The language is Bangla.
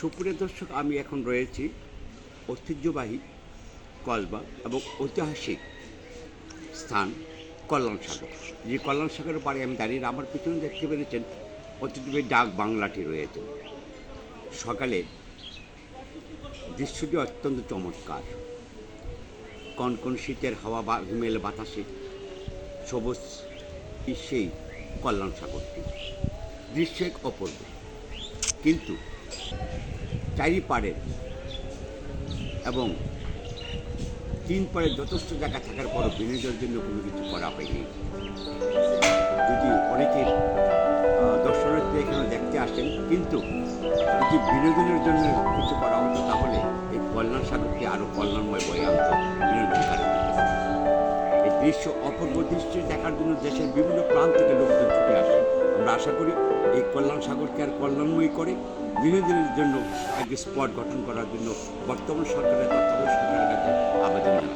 সুপ্রিয় দর্শক, আমি এখন রয়েছি ঐতিহ্যবাহী কসবা এবং ঐতিহাসিক স্থান কল্যাণ সাগর। যে কল্যাণ সাগরের পাড়ে আমি দাঁড়িয়ে, আমার পিছনে দেখতে পেরেছেন ঐতিহ্যবাহী ডাক বাংলাটি রয়েছে। সকালে দৃশ্যটি অত্যন্ত চমৎকার। কনকন শীতের হাওয়া বা হিমেল বাতাসে সবুজ সেই কল্যাণ সাগরটি। দৃশ্য এক অপূর্ব। কিন্তু চারিপাড়ে এবং তিন পাড়ে যথেষ্ট জায়গা থাকার পরও বিনোদনের জন্য কোনো কিছু করা হয়নি। যদি অনেকে দর্শনার্থী এখানে দেখতে আসেন, কিন্তু যদি বিনোদনের জন্য কিছু করা হতো তাহলে এই কল্যাণ সাগরকে আরও কল্যাণময় বয়ে আনত বিনোদনকারী এই দৃশ্য অপূর্ব দৃশ্য দেখার জন্য দেশের বিভিন্ন প্রান্ত থেকে লোকজন ছুটে আসে। আমরা আশা করি এই কল্যাণ সাগরকে আর কল্যাণময়ী করে বিনোদনের জন্য একটি স্পট গঠন করার জন্য বর্তমান সরকারের তত্ত্বাবধায়ক সরকারের কাছে আবেদন জানাচ্ছি